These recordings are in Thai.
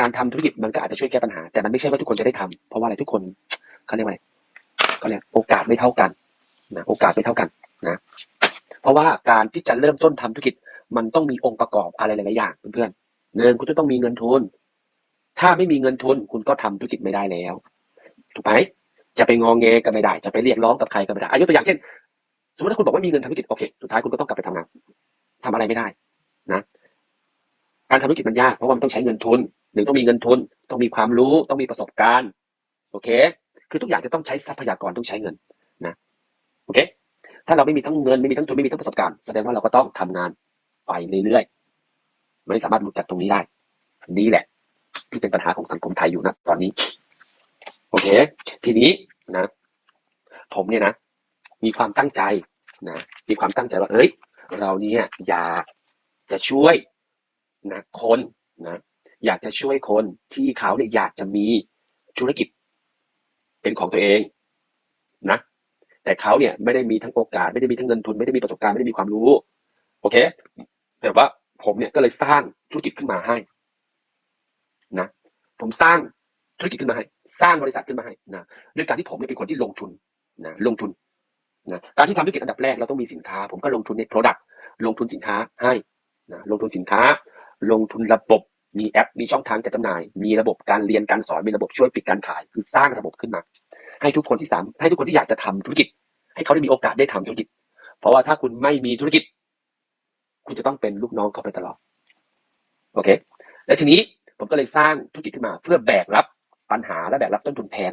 การทำธุรกิจมันก็อาจจะช่วยแก้ปัญหา แต่มันไม่ใช่ว่าทุกคนจะได้ทำเพราะว่าอะไรทุกคนเขาเรียกว่าอะไรเขาเรียกโอกาสไม่เท่ากันนะโอกาสไม่เท่ากันนะ เพราะว่าการที่จะเริ่มต้นทำธุรกิจมันต้องมีองค์ประกอบอะไรหลายๆอย่างเพื่อนๆหนึ่งคุณจะต้องมีเงินทุน ถ้าไม่มีเงินทุนคุณก็ทำธุรกิจไม่ได้แล้ว ถูกไหมจะไปงองแงก็ไม่ได้ จะไปเรียกร้องกับใครก็ไม่ได้อายุตัวอย่างเช่น สมมติถ้าคุณบอกว่ามีเงินทำธุรกิจโอเค สุดท้ายคุณก็ต้องกลับไปทำงานทำอะไรไม่ได้นะ การทำธุรกิจมันยากเพราะว่ามันต้องใช้เงินทุน หนึ่งต้องมีเงินทุน ต้องมีความรู้ ต้องมีประสบการณ์ โอเค คือทุกอย่างจะต้องใช้ทรัพยากรต้องใช้เงินนะ โอเค ถ้าเราไม่มีทั้งเงินไม่มีทั้งทุนไม่มีทั้งประสบการณ์ แสดงว่าเราก็ต้องทำงานไปเรื่อยๆ ไม่สามารถหลุดจากตรงนี้ได้ นี่แหละ ที่เป็นปัญหาของสังคมไทยอยู่นะตอนนี้ โอเค ทีนี้นะ ผมเนี่ยนะ มีความตั้งใจนะ มีความตั้งใจว่า เอ้ย เราเนี่ยอยากจะช่วยนะคนนะ อยากจะช่วยคนที่เขาเนี่ยอยากจะมีธุรกิจ เป็นของตัวเองนะแต่เขาเนี่ยไม่ได้มีทั้งโอกาส ไม่ได้มีทั้งเงินทุน ไม่ได้มีประสบการณ์ไม่ได้มีความรู้ โอเค แต่ว่าผมเนี่ยก็เลยสร้างธุรกิจขึ้นมาให้นะผมสร้างธุรกิจขึ้นมาให้ สร้างบริษัทขึ้นมาให้นะด้วยการที่ผมเนี่ยเป็นคนที่ลงทุนนะลงทุนนะการที่ทำธุรกิจอันดับแรกเราต้องมีสินค้า ผมก็ลงทุนใน Product ลงทุนสินค้าให้นะลงทุนสินค้า ลงทุนระบบ มีแอป มีช่องทางจัดจำหน่าย มีระบบการเรียนการสอน มีระบบช่วยปิดการขาย คือสร้างระบบขึ้นมา ให้ทุกคนที่สามให้ทุกคนที่อยากจะทำธุรกิจ ให้เขาได้มีโอกาสได้ทำธุรกิจ เพราะว่าถ้าคุณไม่มีธุรกิจ คุณจะต้องเป็นลูกน้องเขาไปตลอด โอเค และทีนี้ผมก็เลยสร้างธุรกิจขึ้นมา เพื่อแบกรับปัญหาและแบกรับต้นทุนแทน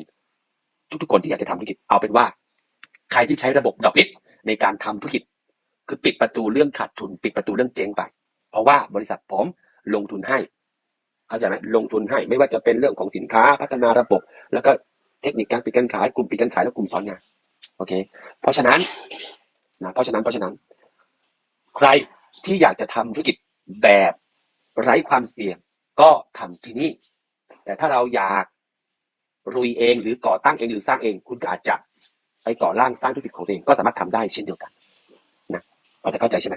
ทุกๆคนที่อยากจะทำธุรกิจ เอาเป็นว่า ใครที่ใช้ระบบดอกลิสในการทำธุรกิจ คือปิดประตูเรื่องขาดทุน ปิดประตูเรื่องเจ๊งไป เพราะว่าบริษัทผมลงทุนให้ เข้าใจไหมลงทุนให้ไม่ว่าจะเป็นเรื่องของสินค้าพัฒนาระบบ แล้วก็เทคนิคการปิดการขายกลุ่มปิดการขายและกลุ่มสอนงานโอเค เพราะฉะนั้นนะเพราะฉะนั้นเพราะฉะนั้น ใครที่อยากจะทำธุรกิจแบบไร้ความเสี่ยงก็ทำที่นี่ แต่ถ้าเราอยากรุยเองหรือก่อตั้งเองหรือสร้างเอง คุณก็อาจจะไปก่อร่างสร้างธุรกิจของตัวเองก็สามารถทำได้เช่นเดียวกันนะพอจะเข้าใจใช่ไหม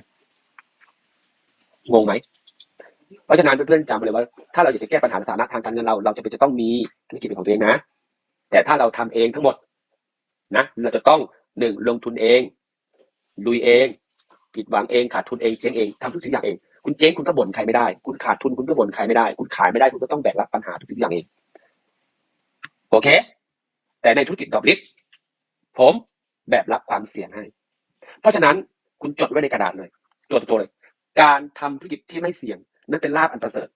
งงไหม เพราะฉะนั้นเพื่อนๆจำเลยว่าถ้าเราอยากจะแก้ปัญหาฐานะทางการเงินเราเราจะเป็นจะต้องมีธุรกิจเป็นของตัวเองนะ แต่ถ้าเราทำเองทั้งหมดนะเราจะต้องหนึ่งลงทุนเองลุยเอง ผิดหวังเองขาดทุนเองเจ๊งเองทำทุกสิ่งอย่างเอง คุณเจ๊งคุณก็บ่นใครไม่ได้ คุณขาดทุนคุณก็บ่นใครไม่ได้ คุณขายไม่ได้คุณก็ต้องแบกรับปัญหาทุกสิ่งอย่างเอง โอเค แต่ในธุรกิจดอกลิฟผมแบบรับความเสี่ยงให้ เพราะฉะนั้นคุณจดไว้ในกระดาษเลยตัวตัวเลย การทำธุรกิจที่ไม่เสี่ยง นั่นเป็นลาบอันประเสริฐ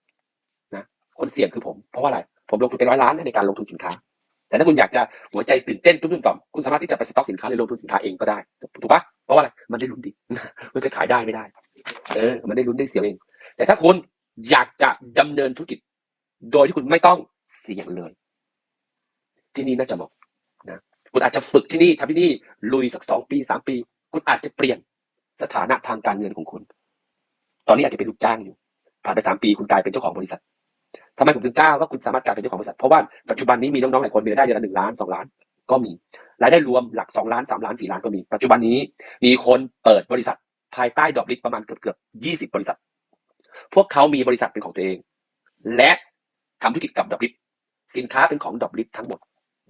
นะคนเสี่ยงคือผม เพราะว่าอะไร ผมลงทุนเป็นร้อยล้านในการลงทุนสินค้า แต่ถ้าคุณอยากจะหัวใจตื่นเต้นตุ้มๆต่อมคุณสามารถที่จะไปสต็อกสินค้าหรือลงทุนสินค้าเองก็ได้ถูกปะเพราะว่าอะไรมันได้ลุ้นดิมันจะขายได้ไม่ได้ เออ มันได้ลุ้นได้เสียเอง แต่ถ้าคุณอยากจะดำเนินธุรกิจ โดยที่คุณไม่ต้องเสี่ยงเลย ที่นี่น่าจะเหมาะนะคุณอาจจะฝึกที่นี่ทำที่นี่ลุยสักสองปีสามปี คุณอาจจะเปลี่ยนสถานะทางการเงินของคุณ ตอนนี้อาจจะเป็นลูกจ้างอยู่ ผ่านไปสามปีคุณกลายเป็นเจ้าของบริษัททำไมผมถึงกล้าว่าคุณสามารถกลายเป็นเจ้าของบริษัท เพราะว่าปัจจุบันนี้มีน้องๆหลายคนมีรายได้เดือนละหนึ่งล้านสองล้าน ก็มีรายได้รวมหลักสองล้านสามล้านสี่ล้านก็มี ปัจจุบันนี้มีคนเปิดบริษัทภายใต้ดอกลิสประมาณเกือบเกือบยี่สิบบริษัท พวกเขามีบริษัทเป็นของตัวเอง และทำธุรกิจกับดอกลิสสินค้าเป็นของดอกลิสทั้งหมด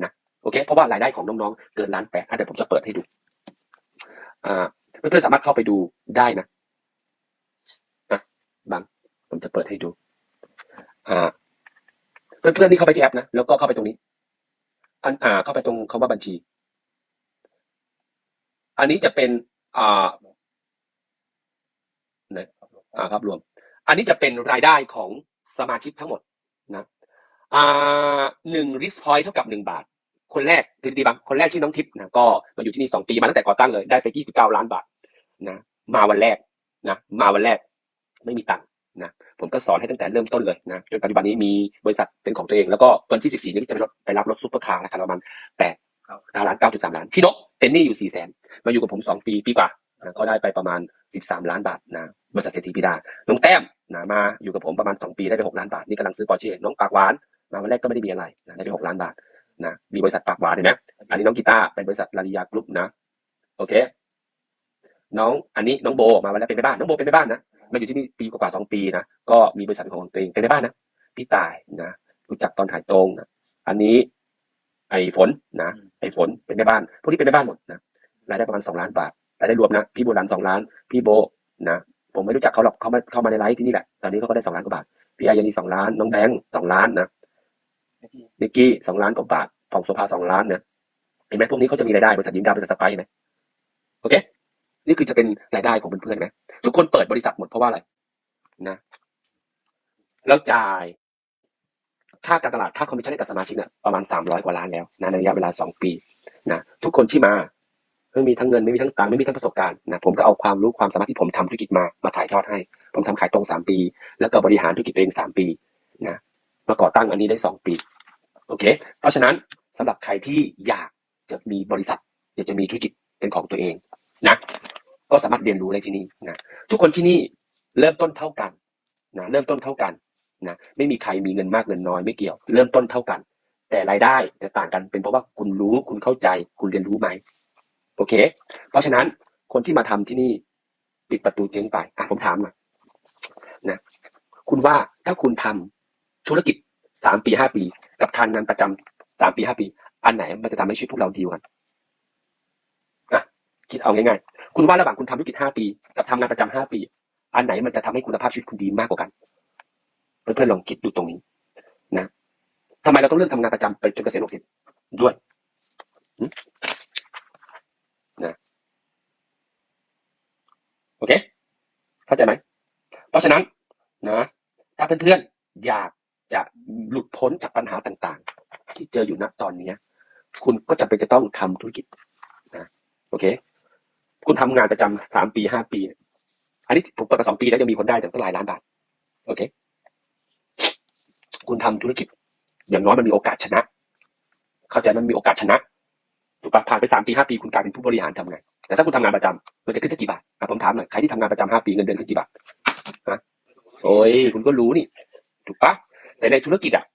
นะโอเค เพราะว่ารายได้ของน้องๆเกินล้านแปดอะเดี๋ยวผมจะเปิดให้ดูอ่าเพื่อนๆสามารถเข้าไปดูได้นะอะบาง ผมจะเปิดให้ดู อ่า เพื่อนๆที่เข้าไปที่แอปนะ แล้วก็เข้าไปตรงนี้ อันอ่า เข้าไปตรงคำว่าบัญชี อันนี้จะเป็น อ่าไหนอ่าครับรวม อันนี้จะเป็นรายได้ของสมาชิกทั้งหมดนะอ่าหนึ่งริสพอยเท่ากับหนึ่งบาท คนแรกดีดีบ้างคนแรกชื่อน้องทิพย์นะก็มาอยู่ที่นี่สองปีมาตั้งแต่ก่อตั้งเลยได้ไปยี่สิบเก้าล้านบาทนะมาวันแรกนะมาวันแรก ไม่มีตังค์ นะผมก็สอนให้ตั้งแต่เริ่มต้นเลยนะจนปัจจุบันนี้มีบริษัทเป็นของตัวเอง แล้วก็วันที่สิบสี่นี้จะไปรถไปรับรถซุปเปอร์คาร์ราคาประมาณแปดเก้าล้านเก้าจุดสามล้าน พี่นกเป็นหนี้อยู่สี่แสนมาอยู่กับผมสองปีปีกว่านะก็ได้ไปประมาณสิบสามล้านบาทนะบริษัทเศรษฐีปีดาน้องแต้มนะมาอยู่กับผมประมาณสองปีได้ไปหกล้านบาทนี่กำลังซื้อปอร์เช่น้องปากหวานมาวันแรกก็ไม่ได้มีอะไรนะได้ไปหกล้านบาทนะมีบริษัทปากหวานเห็นไหมอันนี้น้องกีตาร์เป็นบริษัทลาริยากรุ๊ปนะ โอเค น้องอันนี้น้องโบมาวันแรกเป็นแม่บ้านน้องโบเป็นแม่บ้านนะ มาอยู่ที่นี่ปีกว่าๆสองปีนะก็มีบริษัทของตัวเองเป็นแม่บ้านนะพี่ตายนะรู้จักตอนขายตรงนะอันนี้ ไอ้ฝนนะไอ้ฝนเป็นแม่บ้านพวกนี้เป็นแม่บ้านหมดนะรายได้ประมาณสองล้านบาทรายได้รวมนะพี่โบรันสองล้าน พี่โบนะผมไม่รู้จักเขาหรอกเขามาเข้ามาในไลฟ์ที่นี่แหละตอนนี้เขาก็ได้สองล้านกว่าบาทพี่อายานีสองล้านน้องแบงค์สองล้านนะนิกกี้สองล้านกว่าบาทผ่องโซภาสองล้านนะเห็นไหมพวกนี้เขาจะมีรายได้บริษัทยิมดาวบริษัทสไปซ์เห็นไหมโอเค นี่คือจะเป็นรายได้ของเพื่อนๆนไหมทุกคนเปิดบริษัทหมดเพราะว่าอะไรนะแล้วจ่าย ค่าการตลาดค่าคอมมิชชั่นให้กับสมาชิกเนี่ยประมาณสามร้อยกว่าล้านแล้วนะในระยะเวลาสองปีนะทุกคนที่มาไม่มีทั้งเงินไม่มีทั้งตังไม่มีทั้งประสบการณ์นะผมก็เอาความรู้ความสามารถที่ผมทำธุรกิจมามาถ่ายทอดให้ ผมทำขายตรงสามปี แล้วก็บริหารธุรกิจตัวเองสามปีนะมาก่อตั้งอันนี้ได้สองปีโอเค เพราะฉะนั้นสำหรับใครที่อยากจะมีบริษัท อยากจะมีธุรกิจเป็นของตัวเอง ก็สามารถเรียนรู้ได้ที่นี่นะทุกคนที่นี่เริ่มต้นเท่ากันนะเริ่มต้นเท่ากันนะไม่มีใครมีเงินมากเงินน้อยไม่เกี่ยว เริ่มต้นเท่ากัน แต่รายได้จะต่างกันเป็นเพราะว่าคุณรู้คุณเข้าใจ คุณเรียนรู้ไหมโอเค เพราะฉะนั้นคนที่มาทำที่นี่ปิดประตูเจ๊งไปอะผมถามหนะนะคุณว่าถ้าคุณทำธุรกิจสามปีห้าปี กับทานงานประจำสามปีห้าปี อันไหนมันจะทำให้ชีวิตพวกเราดีกว่ากันอะคิดเอาง่าย คุณว่าระหว่างคุณทำธุรกิจห้าปี กับทำงานประจำห้าปี อันไหนมันจะทำให้คุณภาพชีวิตคุณดีมากกว่ากัน เพื่อนๆลองคิดดูตรงนี้ นะทำไมเราต้องเลือกทำงานประจำไปจนเกษียณหกสิบด้วยนะโอเคเข้าใจไหมเพราะฉะนั้นนะ ถ้าเพื่อนๆอยากจะหลุดพ้นจากปัญหาต่างๆ ที่เจออยู่ณตอนนี้ คุณก็จะเป็นจะต้องทำธุรกิจนะโอเค คุณทำงานประจำสามปีห้าปี อันนี้ผมเปิดมาสองปีแล้วยังมีคนได้แต่ต้องหลายล้านบาท โอเค คุณทำธุรกิจ อย่างน้อยมันมีโอกาสชนะ เข้าใจมันมีโอกาสชนะถูกปะผ่านไปสามปีห้าปี คุณกลายเป็นผู้บริหารทำไงแต่ถ้าคุณทำงานประจำมันจะขึ้นสักกี่บาทผมถามหน่อย ใครที่ทำงานประจำห้าปีเงินเดือนขึ้นกี่บาทฮะโอ้ย คุณก็รู้นี่ ถูกปะแต่ในธุรกิจอะ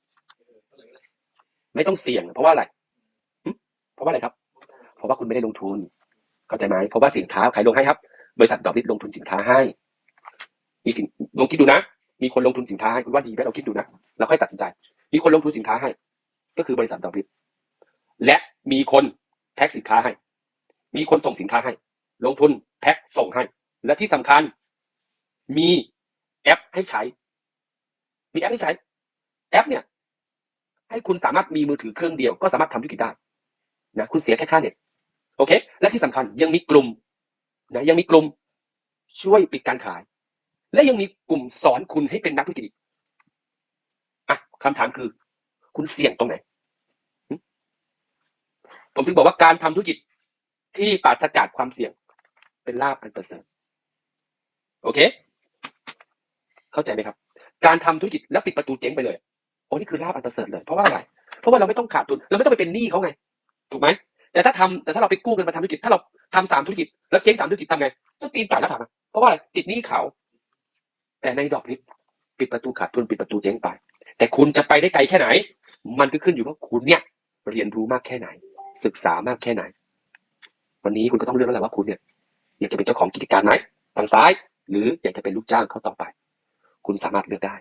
ไม่ต้องเสี่ยง เพราะว่าอะไร เพราะว่าอะไรครับ เพราะว่าคุณไม่ได้ลงทุน เข้าใจไหมเพราะว่าสินค้าใครลงให้ครับ บริษัทดอกลิดลงทุนสินค้าให้ มีสินลองคิดดูนะ มีคนลงทุนสินค้าให้คุณว่าดีไหมเราคิดดูนะเราค่อยตัดสินใจ มีคนลงทุนสินค้าให้ ก็คือบริษัทดอกลิดและมีคนแพ็คสินค้าให้ มีคนส่งสินค้าให้ ลงทุนแพ็คส่งให้ และที่สำคัญ มีแอปให้ใช้ มีแอปให้ใช้ แอปเนี่ย ให้คุณสามารถมีมือถือเครื่องเดียวก็สามารถทำธุรกิจได้นะคุณเสียแค่ค่าเน็ต โอเค และที่สำคัญยังมีกลุ่มนะยังมีกลุ่มช่วยปิดการขาย และยังมีกลุ่มสอนคุณให้เป็นนักธุรกิจอีกอะคำถามคือ คุณเสี่ยงตรงไหน ผมถึงบอกว่าการทำธุรกิจที่ปราศจากความเสี่ยง เป็นลาภอันประเสริฐโอเค เข้าใจไหมครับ การทำธุรกิจแล้วปิดประตูเจ๊งไปเลยโอ้นี่คือลาภอันประเสริฐเลย เพราะว่าอะไร เพราะว่าเราไม่ต้องขาดทุน เราไม่ต้องไปเป็นหนี้เขาไง ถูกไหม แต่ถ้าทำแต่ถ้าเราไปกู้เงินมาทำธุรกิจ ถ้าเราทำสามธุรกิจ แล้วเจ๊งสามธุรกิจทำไงต้องตีนจ่ายแล้วค่ะเพราะว่าอะไรติดหนี้เขา แต่ในดอกลิฟปิดประตูขาดทุนปิดประตูเจ๊งไป แต่คุณจะไปได้ไกลแค่ไหน มันก็ขึ้นอยู่ว่าคุณเนี่ย เรียนรู้มากแค่ไหน ศึกษามากแค่ไหน วันนี้คุณก็ต้องเลือกแล้วแหละว่าคุณเนี่ยอยากจะเป็นเจ้าของกิจการไหมทางซ้าย หรืออยากจะเป็นลูกจ้างเขาต่อไป คุณสามารถเลือกได้